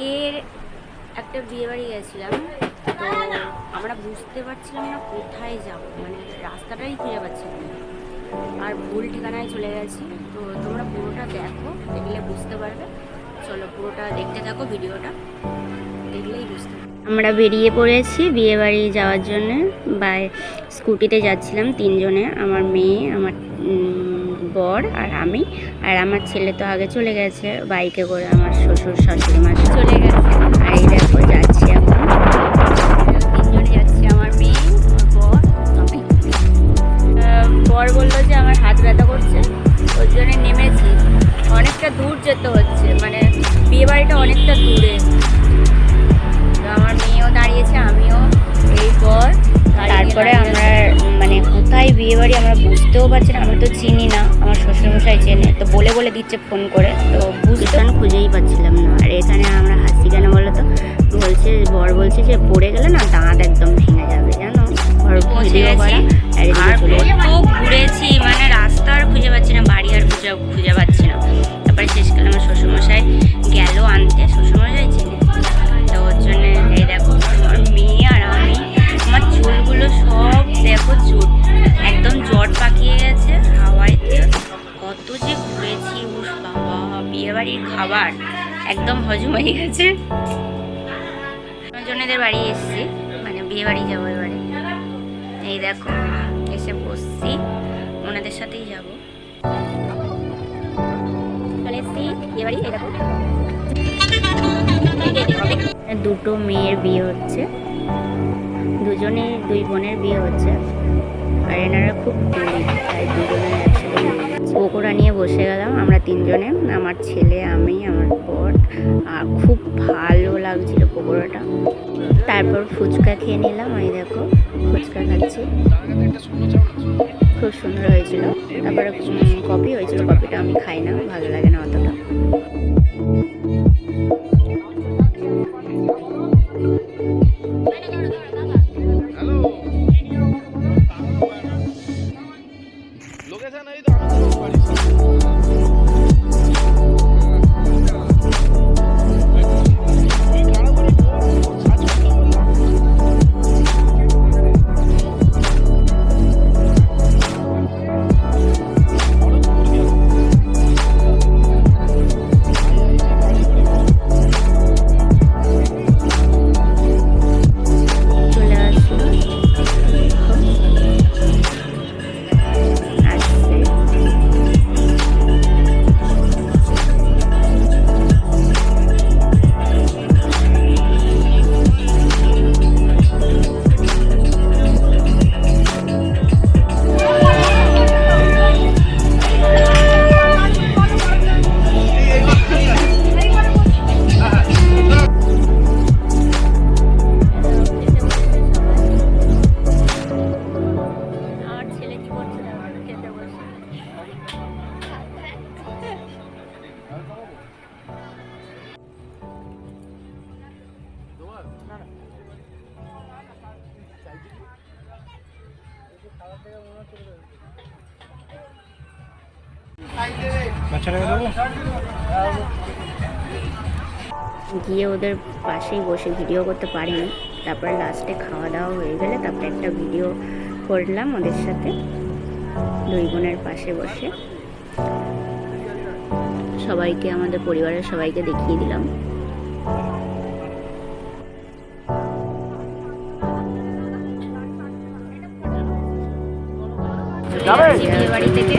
কালকের একটা বিয়ে বাড়ি গেছিলাম, তো আমরা বুঝতে পারছিলাম না কোথায় যাব মানে রাস্তাটাই খুঁজে পাচ্ছিলাম। আর ভুল ঠিকানায় চলে গেছি, তো তোমরা পুরোটা দেখো, দেখলে বুঝতে পারবে চলো পুরোটা দেখতে থাকো ভিডিওটা, দেখলেই বুঝতে আমরা বেরিয়ে পড়েছি বিয়ে বাড়ি যাওয়ার জন্য, বাই, স্কুটিতে যাচ্ছিলাম তিনজনে, আমার মেয়ে, আমার বর আর আমি। আর আমার ছেলে তো আগে চলে গেছে বাইকে করে আমার শ্বশুর শাশুড়ি মা চলে গেছে। আর এই দেখো যাচ্ছি এখন। তিনজনে যাচ্ছি আমার মেয়ে আমার বর আমি। বর বলল যে আমার হাত ব্যথা করছে ওর জন্য নেমেছি। অনেকটা দূর যেতে হচ্ছে মানে বিয়ে বাড়িটা অনেকটা দূরে। তো আমার মেয়েও দাঁড়িয়েছে আমিও এই পর তারপরে আমরা মানে কোথায় বিয়ে বাড়ি আমরা বুঝতেও পারছি না আমি তো বলে দিচ্ছে ফোন করে। তো বুঝতে খুঁজেই পাচ্ছিলাম না। আর এখানে আমরা হাসি কেন বলো তো বলছে, বর বলছে যে পড়ে গেলে না দাঁত একদম ভেঙে খাবার একদম হজম হয়ে গেছে। জনেদের বাড়ি এসেছি। মানে বিয়ে বাড়ি যাব এবারে। এই দেখো, এসে বসছি। ওনাদের সাথেই যাব। বিয়ে বাড়ি, এই দেখো। দুটো মেয়ের বিয়ে হচ্ছে। দুজনে, দুই বোনের বিয়ে হচ্ছে। আর এনারা খুব বসে গেলাম, আমরা তিনজনে, আমার ছেলে, আমি, আমার বর, আর খুব ভালো লাগছিল পকোড়াটা। তারপর ফুচকা খেয়ে নিলাম ওই দেখো, ফুচকা খাচ্ছি। খুব সুন্দর হয়েছিল। তারপরে কফি হয়েছিল, কফিটা আমি খাই না, ভালো লাগে না অতটা। গিয়ে ওদের পাশেই বসে ভিডিও করতে পারিনি। তারপরে লাস্টে খাওয়া দাওয়া হয়ে গেলে তারপরে একটা ভিডিও করলাম ওদের সাথে। দুই বোনের পাশে বসে। সবাইকে, আমাদের পরিবারের সবাইকে দেখিয়ে দিলাম। বিয়ে বাড়ি থেকে?